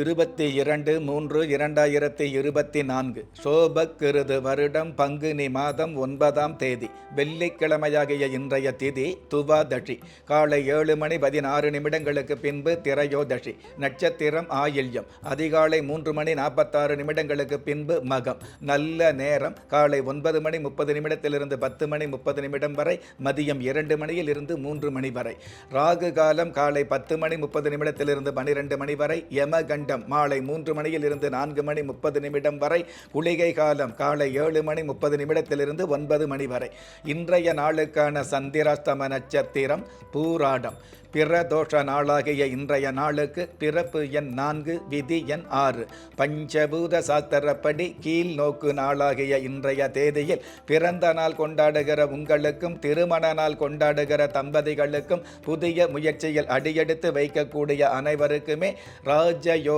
இருபத்தி இரண்டு மூன்று இரண்டாயிரத்தி இருபத்தி நான்கு. சோபக்கிருது வருடம் பங்குனி மாதம் ஒன்பதாம் தேதி. வெள்ளிக்கிழமையாகிய இன்றைய திதி துவாதஷி காலை ஏழு மணி பதினாறு நிமிடங்களுக்கு பின்பு திரையோதஷி நட்சத்திரம் ஆயில்யம். அதிகாலை மூன்று மணி நாற்பத்தாறு நிமிடங்களுக்கு பின்பு மகம். நல்ல நேரம். காலை ஒன்பது மணி முப்பது நிமிடத்திலிருந்து பத்து மணி முப்பது நிமிடம் வரை. மதியம் இரண்டு மணியில் இருந்து மூன்று மணி வரை. ராகு காலம் காலை பத்து மணி முப்பது நிமிடத்திலிருந்து பனிரெண்டு மணி வரை. யமகண்டம் மாலை மூன்று மணியில் இருந்து நான்கு மணி முப்பது நிமிடம் வரை குளிகை காலம் காலை ஏழு மணி முப்பது நிமிடத்திலிருந்து ஒன்பது மணி வரை. இன்றைய நாளுக்கான சந்திராஸ்தம நட்சத்திரம் பூராடம். பிரதோஷ நாளாகிய இன்றைய நாளுக்கு பிறப்பு எண் நான்கு விதி எண் ஆறு. பஞ்சபூத சாஸ்திரப்படி கீழ் நோக்கு நாளாகிய இன்றைய தேதியில் பிறந்த நாள் கொண்டாடுகிற உங்களுக்கும் திருமண நாள் கொண்டாடுகிற தம்பதிகளுக்கும் புதிய முயற்சியில் அடியெடுத்து வைக்கக்கூடிய அனைவருக்குமே ராஜயோ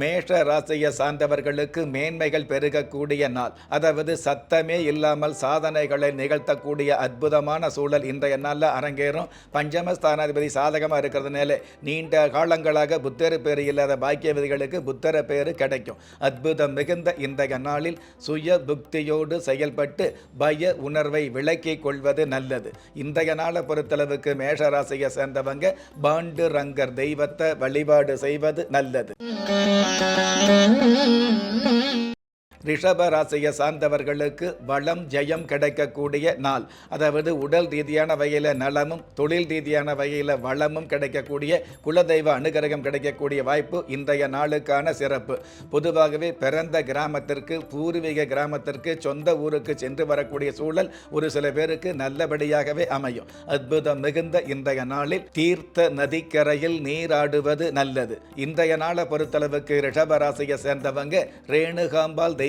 மேஷ ராசியை சார்ந்தவர்களுக்கு மேன்மைகள் பெருகக்கூடிய நாள். அதாவது சத்தமே இல்லாமல் சாதனைகளை நிகழ்த்தக்கூடிய அற்புதமான சூழல் இன்றைய நாளில் அரங்கேறும். பஞ்சமஸ்தானாதிபதி சாதகமாக இருக்கிறதுனால நீண்ட காலங்களாக புத்தர பேர் இல்லாத பாக்கியவதிகளுக்கு புத்தர பேர் கிடைக்கும். அற்புதம் மிகுந்த இன்றைய நாளில் சுய புக்தியோடு செயல்பட்டு பய உணர்வை விளக்கிக் கொள்வது நல்லது. இன்றைய நாளை பொறுத்தளவுக்கு மேஷ ராசியை சேர்ந்தவங்க பாண்டு ரங்கர் தெய்வத்தை வழிபாடு செய்வது நல்லது. Thank you. ரிஷப ராசியை சார்ந்தவர்களுக்கு வளம் ஜெயம் கிடைக்கக்கூடிய நாள். அதாவது உடல் ரீதியான வகையில் நலமும் தொழில் ரீதியான வகையில் வளமும் கிடைக்கக்கூடிய குலதெய்வ அனுகிரகம் கிடைக்கக்கூடிய வாய்ப்பு இன்றைய நாளுக்கான சிறப்பு. பொதுவாகவே பிறந்த கிராமத்திற்கு பூர்வீக கிராமத்திற்கு சொந்த ஊருக்கு சென்று வரக்கூடிய சூழல் ஒரு சில பேருக்கு நல்லபடியாகவே அமையும். அற்புதம் மிகுந்த இன்றைய நாளில் தீர்த்த நதிக்கரையில் நீராடுவது நல்லது. இன்றைய நாளை பொறுத்தளவுக்கு ரிஷபராசியை சேர்ந்தவங்க சேர்ந்தவங்க தெய்வம்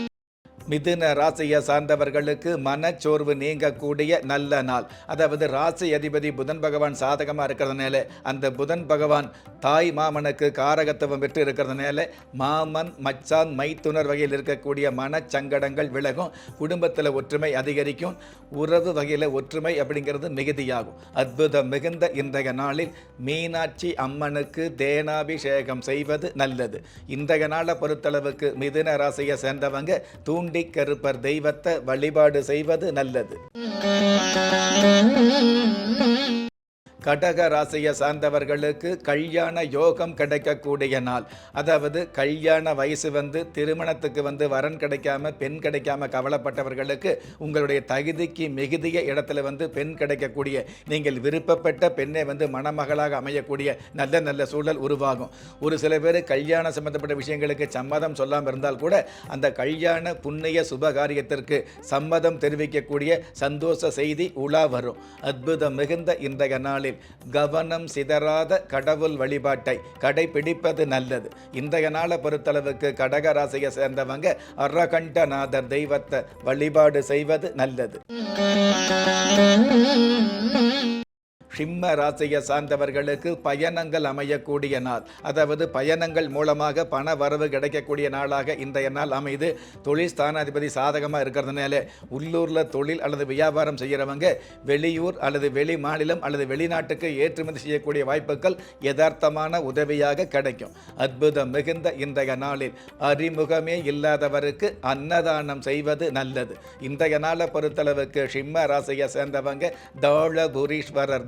மிதுன ராசியை சார்ந்தவர்களுக்கு மனச்சோர்வு நீங்கக்கூடிய நல்ல நாள். அதாவது ராசி அதிபதி புதன் பகவான் சாதகமாக இருக்கிறதுனால அந்த புதன் பகவான் தாய் மாமனுக்கு காரகத்துவம் பெற்று இருக்கிறதுனால மாமன் மச்சான் மைத்துனர் வகையில் இருக்கக்கூடிய மனச்சங்கடங்கள் விலகும் குடும்பத்தில் ஒற்றுமை அதிகரிக்கும் உறவு வகையில் ஒற்றுமை அப்படிங்கிறது மிகுதியாகும். அற்புதம் மிகுந்த இன்றைய நாளில் மீனாட்சி அம்மனுக்கு தேனாபிஷேகம் செய்வது நல்லது. இன்றைய நாளை பொறுத்தளவுக்கு மிதுன ராசியை சேர்ந்தவங்க தூண்டி கருப்பர் தெய்வத்தை வழிபாடு செய்வது நல்லது. கடக ராசியை சார்ந்தவர்களுக்கு கல்யாண யோகம் கிடைக்கக்கூடிய நாள். அதாவது கல்யாண வயசு வந்து திருமணத்துக்கு வந்து வரன் கிடைக்காம பெண் கிடைக்காம கவலைப்பட்டவர்களுக்கு உங்களுடைய தகுதிக்கு மிகுதிய இடத்துல வந்து பெண் கிடைக்கக்கூடிய நீங்கள் விருப்பப்பட்ட பெண்ணை வந்து மணமகளாக அமையக்கூடிய நல்ல நல்ல சூழல் உருவாகும். ஒரு சில பேர் கல்யாணம் சம்பந்தப்பட்ட விஷயங்களுக்கு சம்மதம் சொல்லாமல் இருந்தால் கூட அந்த கல்யாண புண்ணிய சுபகாரியத்திற்கு சம்மதம் தெரிவிக்கக்கூடிய சந்தோஷ செய்தி உலா வரும். அற்புதம் மிகுந்த இன்றைய நாளில். கவனம் சிதறாத கடவுள் வழிபாட்டை கடைபிடிப்பது நல்லது. இன்றைய நாளை பொறுத்தளவுக்கு கடகராசியை சேர்ந்தவங்க அரகண்டநாதர் தெய்வத்தை வழிபாடு செய்வது நல்லது. சிம்ம ராசியை சார்ந்தவர்களுக்கு பயணங்கள் அமையக்கூடிய நாள். அதாவது பயணங்கள் மூலமாக பண வரவு கிடைக்கக்கூடிய நாளாக இன்றைய நாள் அமைது. தொழில் ஸ்தானாதிபதி சாதகமாக இருக்கிறதுனால உள்ளூரில் தொழில் அல்லது வியாபாரம் செய்கிறவங்க வெளியூர் அல்லது வெளி மாநிலம் அல்லது வெளிநாட்டுக்கு ஏற்றுமதி செய்யக்கூடிய வாய்ப்புகள் யதார்த்தமான உதவியாக கிடைக்கும். அற்புதம் மிகுந்த இன்றைய நாளில் அறிமுகமே இல்லாதவருக்கு அன்னதானம் செய்வது நல்லது. இன்றைய நாளை பொறுத்தளவுக்கு சிம்ம ராசியை சேர்ந்தவங்க தாழபுரீஸ்வரர்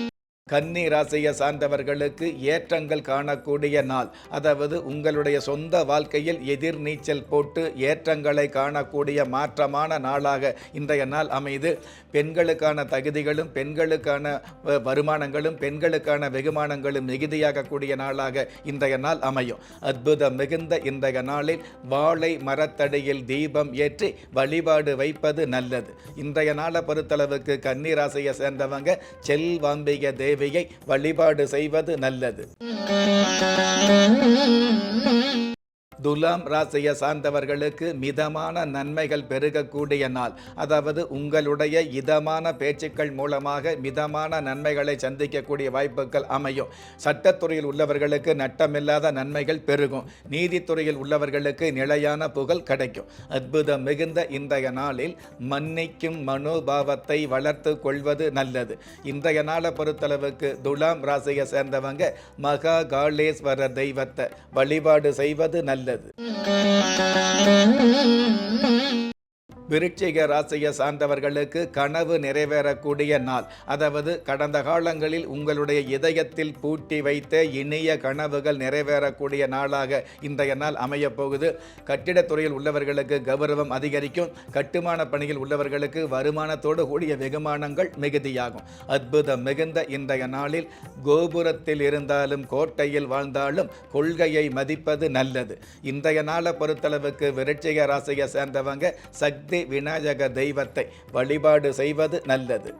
கன்னி ராசியை சார்ந்தவர்களுக்கு ஏற்றங்கள் காணக்கூடிய நாள். அதாவது உங்களுடைய சொந்த வாழ்க்கையில் எதிர்நீச்சல் போட்டு ஏற்றங்களை காணக்கூடிய மாற்றமான நாளாக இன்றைய நாள் அமைது. பெண்களுக்கான தகுதிகளும் பெண்களுக்கான வருமானங்களும் பெண்களுக்கான வெகுமானங்களும் மிகுதியாகக்கூடிய நாளாக இன்றைய நாள் அமையும். அற்புதம் மிகுந்த இன்றைய நாளில் வாழை மரத்தடியில் தீபம் ஏற்றி வழிபாடு வைப்பது நல்லது. இன்றைய நாளை பொறுத்தளவுக்கு கன்னி ராசியை சேர்ந்தவங்க செல்வாம்பிக தேவியை வழிபாடு செய்வது நல்லது. துலாம் ராசியை சார்ந்தவர்களுக்கு மிதமான நன்மைகள் பெருகக்கூடிய நாள். அதாவது உங்களுடைய இதமான பேச்சுக்கள் மூலமாக மிதமான நன்மைகளை சந்திக்கக்கூடிய வாய்ப்புகள் அமையும். சட்டத்துறையில் உள்ளவர்களுக்கு நட்டமில்லாத நன்மைகள் பெருகும். நீதித்துறையில் உள்ளவர்களுக்கு நிலையான புகழ் கிடைக்கும். அற்புதம் மிகுந்த இன்றைய நாளில் மன்னிக்கும் மனோபாவத்தை வளர்த்து கொள்வது நல்லது. இன்றைய நாளை பொறுத்தளவுக்கு துலாம் ராசியை சேர்ந்தவங்க மகா காளேஸ்வரர் தெய்வத்தை வழிபாடு செய்வது நல்லது. நல்லது. விருட்சிக ராசியை சார்ந்தவர்களுக்கு கனவு நிறைவேறக்கூடிய நாள். அதாவது கடந்த காலங்களில் உங்களுடைய இதயத்தில் பூட்டி வைத்த இனிய கனவுகள் நிறைவேறக்கூடிய நாளாக இன்றைய நாள் அமையப்போகுது கட்டிடத்துறையில் உள்ளவர்களுக்கு கௌரவம் அதிகரிக்கும். கட்டுமான பணியில் உள்ளவர்களுக்கு வருமானத்தோடு கூடிய வெகுமானங்கள் மிகுதியாகும். அற்புதம் மிகுந்த இன்றைய நாளில் கோபுரத்தில் இருந்தாலும் கோட்டையில் வாழ்ந்தாலும் கொள்கையை மதிப்பது நல்லது. இன்றைய நாளை பொறுத்தளவுக்கு விருட்சிக ராசியை சேர்ந்தவங்க சக்தி விநாயக தெய்வத்தை வழிபாடு செய்வது நல்லது.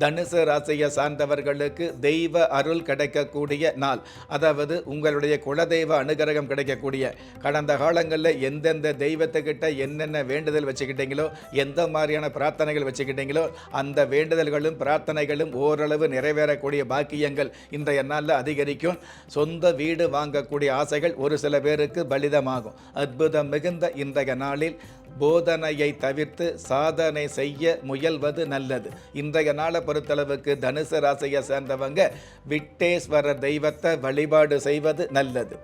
தனுசு ராசியை சார்ந்தவர்களுக்கு தெய்வ அருள் கிடைக்கக்கூடிய நாள். அதாவது உங்களுடைய குலதெய்வ அனுகிரகம் கிடைக்கக்கூடிய கடந்த காலங்களில் எந்தெந்த தெய்வத்துக்கிட்ட என்னென்ன வேண்டுதல் வச்சுக்கிட்டீங்களோ எந்த மாதிரியான பிரார்த்தனைகள் வச்சுக்கிட்டீங்களோ அந்த வேண்டுதல்களும் பிரார்த்தனைகளும் ஓரளவு நிறைவேறக்கூடிய பாக்கியங்கள் இன்றைய நாளில் அதிகரிக்கும். சொந்த வீடு வாங்கக்கூடிய ஆசைகள் ஒரு சில பேருக்கு பலிதமாகும். அற்புதம் மிகுந்த இன்றைய நாளில் போதனையை தவிர்த்து சாதனை செய்ய முயல்வது நல்லது. இன்றைய நாளை பொறுத்தளவுக்கு தனுசு ராசியை சேர்ந்தவங்க விட்டேஸ்வரர் தெய்வத்தை வழிபாடு செய்வது நல்லது.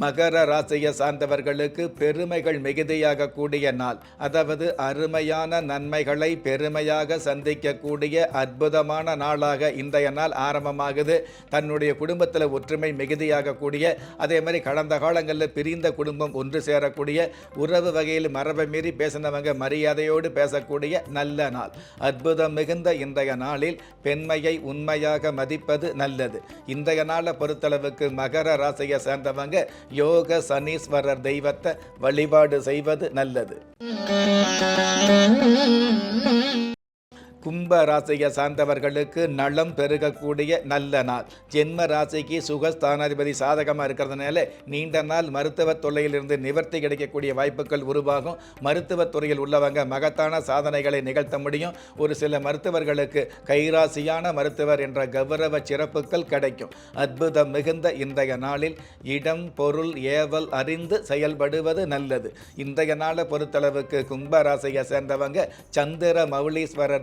மகர ராசியை சார்ந்தவர்களுக்கு பெருமைகள் மிகுதியாக கூடிய நாள். அதாவது அருமையான நன்மைகளை பெருமையாக சந்திக்கக்கூடிய அற்புதமான நாளாக இன்றைய நாள் ஆரம்பமாகுது. தன்னுடைய குடும்பத்தில் ஒற்றுமை மிகுதியாக கூடிய அதே மாதிரி கடந்த காலங்களில் பிரிந்த குடும்பம் ஒன்று சேரக்கூடிய உறவு வகையில் மரபை மீறி பேசினவங்க மரியாதையோடு பேசக்கூடிய நல்ல நாள். அற்புதம் மிகுந்த இன்றைய நாளில் பெண்மையை உண்மையாக மதிப்பது நல்லது. இன்றைய நாளை பொறுத்தளவுக்கு மகர ராசியை சேர்ந்தவங்க யோக சனீஸ்வரர் தெய்வத்தை வழிபாடு செய்வது நல்லது. கும்ப ராசியை சார்ந்தவர்களுக்கு நலம் பெருகக்கூடிய நல்ல நாள். ஜென்ம ராசிக்கு சுகஸ்தானாதிபதி சாதகமாக இருக்கிறதுனால நீண்ட நாள் மருத்துவ தொல்லையிலிருந்து நிவர்த்தி கிடைக்கக்கூடிய வாய்ப்புகள் உருவாகும். மருத்துவத் துறையில் உள்ளவங்க மகத்தான சாதனைகளை நிகழ்த்த முடியும். ஒரு சில மருத்துவர்களுக்கு கைராசியான மருத்துவர் என்ற கௌரவ சிறப்புகள் கிடைக்கும். அற்புதம் மிகுந்த இன்றைய நாளில் இடம் பொருள் ஏவல் அறிந்து செயல்படுவது நல்லது. இன்றைய நாளை பொறுத்தளவுக்கு கும்ப ராசியை சேர்ந்தவங்க சந்திர மௌலீஸ்வரர்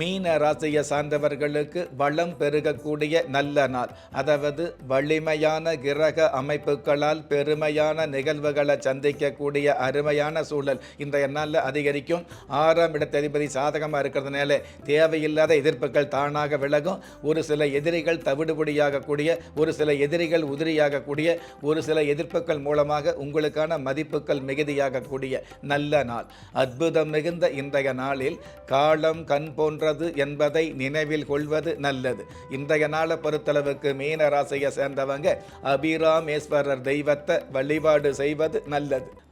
மீன ராசியை சார்ந்தவர்களுக்கு வளம் பெருகக்கூடிய நல்ல நாள். அதாவது வலிமையான கிரக அமைப்புகளால் பெருமையான நிகழ்வுகளை சந்திக்கக்கூடிய அருமையான சூழல் இன்றைய நாளில் அதிகரிக்கும். ஆறாம் இடத்ததிபதி சாதகமாக இருக்கிறதுனால தேவையில்லாத எதிர்ப்புகள் தானாக விலகும். ஒரு சில எதிரிகள் தவிடுபடியாகக்கூடிய ஒரு சில எதிரிகள் உதிரியாகக்கூடிய ஒரு சில எதிர்ப்புகள் மூலமாக உங்களுக்கான மதிப்புகள் மிகுதியாகக்கூடிய நல்ல நாள். அற்புதம் மிகுந்த இன்றைய நாளில் காலம் கண் போன்ற போன்றது என்பதை நினைவில் கொள்வது நல்லது. இன்றைய நாளை பொறுத்தளவுக்கு மீன ராசியை சேர்ந்தவங்க அபிராமேஸ்வரர் தெய்வத்தை வழிபாடு செய்வது நல்லது.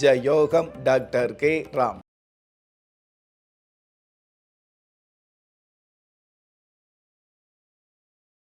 யோகம் டாக்டர் கே. ராம்.